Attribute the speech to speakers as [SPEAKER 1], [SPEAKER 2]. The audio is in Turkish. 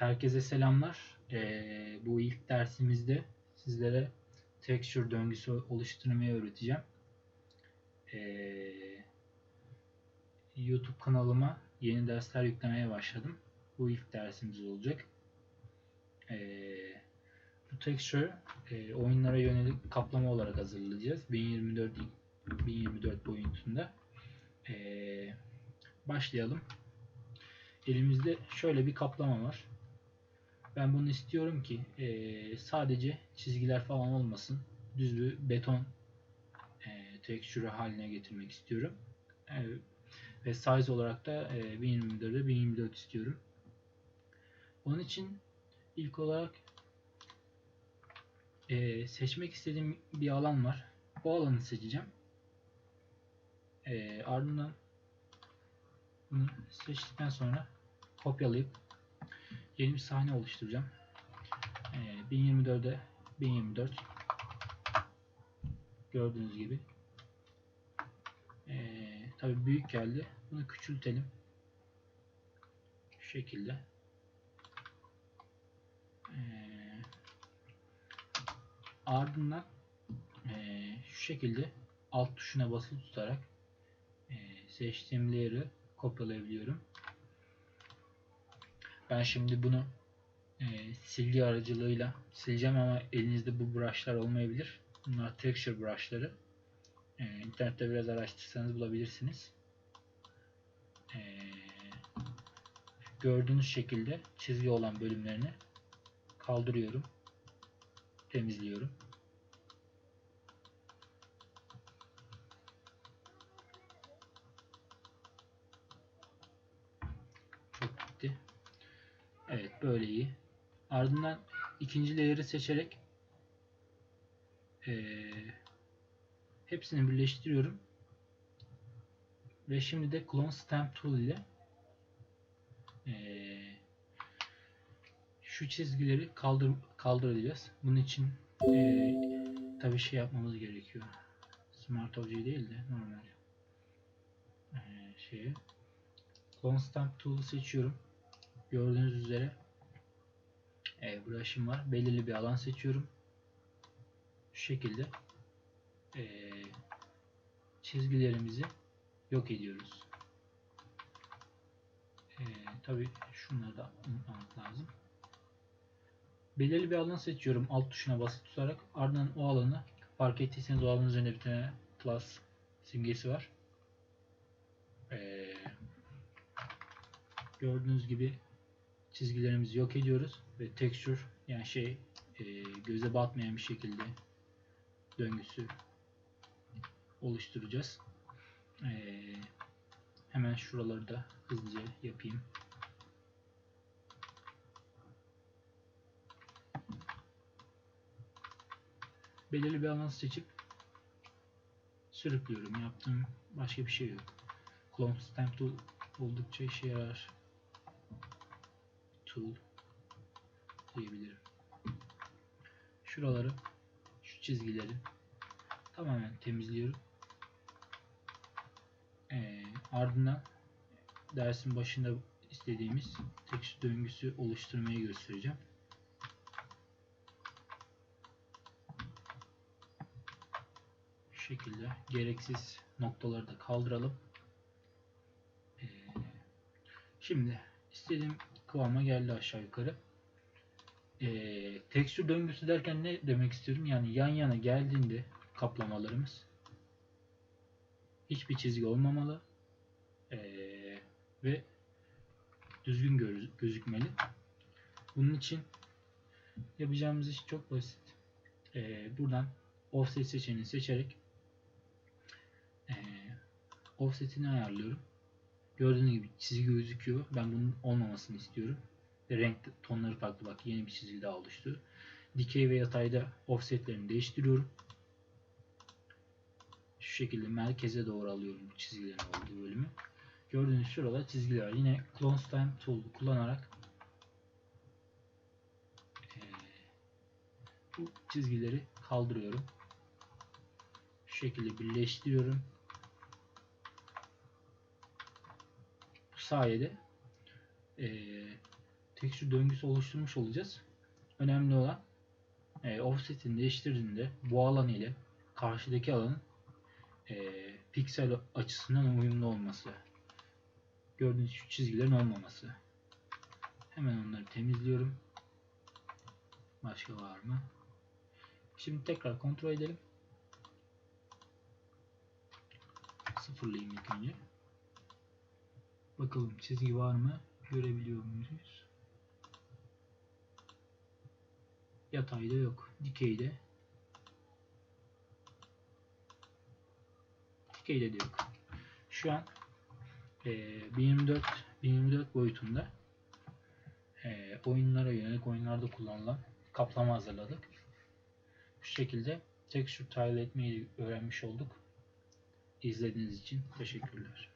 [SPEAKER 1] Herkese selamlar. Ee, bu ilk dersimizde sizlere texture döngüsü oluşturmayı öğreteceğim. Ee, YouTube kanalıma yeni dersler yüklemeye başladım. Bu ilk dersimiz olacak. Ee, bu texture e, oyunlara yönelik kaplama olarak hazırlayacağız. 1024 1024 boyutunda. Ee, başlayalım. Elimizde şöyle bir kaplama var. Ben bunu istiyorum ki e, sadece çizgiler falan olmasın. Düz bir beton e, tekstürü haline getirmek istiyorum. E, ve size olarak da e, 1024'e 1024 istiyorum. Onun için ilk olarak e, seçmek istediğim bir alan var. Bu alanı seçeceğim. E, ardından bunu seçtikten sonra kopyalayıp yeni bir sahne oluşturacağım. Ee, 1024'e 1024 gördüğünüz gibi ee, tabi büyük geldi. Bunu küçültelim. Şu şekilde. Ee, ardından ee, şu şekilde alt tuşuna basılı tutarak ee, seçtiğim layer'ı kopyalayabiliyorum. Ben şimdi bunu e, silgi aracılığıyla sileceğim ama elinizde bu brushlar olmayabilir. Bunlar texture brushları. E, internette biraz araştırsanız bulabilirsiniz. E, gördüğünüz şekilde çizgi olan bölümlerini kaldırıyorum. Temizliyorum. Çok gitti. Evet böyle iyi. Ardından ikinci layer'ı seçerek ee, hepsini birleştiriyorum. Ve şimdi de Clone Stamp Tool ile ee, şu çizgileri kaldır kaldıracağız. Bunun için ee, tabi şey yapmamız gerekiyor. Smart Object değil de normal ee, şeye Clone Stamp Tool'u seçiyorum. Gördüğünüz üzere e, brush'ım var. Belirli bir alan seçiyorum. Şu şekilde e, çizgilerimizi yok ediyoruz. E, Tabi şunları da unutmamak lazım. Belirli bir alan seçiyorum. Alt tuşuna basıp tutarak ardından o alanı fark ettiyseniz o alanın üzerinde bir tane plus simgesi var. E, gördüğünüz gibi çizgilerimizi yok ediyoruz ve texture yani şey e, göze batmayan bir şekilde döngüsü oluşturacağız. E, hemen şuraları da hızlıca yapayım. Belirli bir alan seçip sürüklüyorum. Yaptığım başka bir şey yok. Clone Stamp Tool oldukça işe yarar tool diyebilirim. Şuraları, şu çizgileri tamamen temizliyorum. Ee, ardından dersin başında istediğimiz tekst döngüsü oluşturmayı göstereceğim. Şu şekilde gereksiz noktaları da kaldıralım. Ee, şimdi istediğim kıvama geldi aşağı yukarı. Ee, tekstür döngüsü derken ne demek istiyorum? Yani yan yana geldiğinde kaplamalarımız hiçbir çizgi olmamalı ee, ve düzgün göz gözükmeli. Bunun için yapacağımız iş çok basit. Ee, buradan offset seçeneğini seçerek e, offsetini ayarlıyorum. Gördüğünüz gibi çizgi gözüküyor. Ben bunun olmamasını istiyorum. Renk tonları farklı. Bak yeni bir çizgi daha oluştu. Dikey ve yatayda offsetlerini değiştiriyorum. Şu şekilde merkeze doğru alıyorum bu çizgilerin olduğu bölümü. Gördüğünüz şurada çizgiler var. Yine Clone Stamp Tool kullanarak bu çizgileri kaldırıyorum. Şu şekilde birleştiriyorum. Sayede e, texture döngüsü oluşturmuş olacağız. Önemli olan e, offset'ini değiştirdiğinde bu alan ile karşıdaki alanın e, piksel açısından uyumlu olması. Gördüğünüz şu çizgilerin olmaması. Hemen onları temizliyorum. Başka var mı? Şimdi tekrar kontrol edelim. Sıfırlayayım ilk önce. Bakalım çizgi var mı? Görebiliyor muyuz? Yatayda yok. Dikeyde. Dikeyde de yok. Şu an e, 1024 1024 boyutunda e, oyunlara yönelik oyunlarda kullanılan kaplama hazırladık. Bu şekilde texture tile etmeyi öğrenmiş olduk. İzlediğiniz için teşekkürler.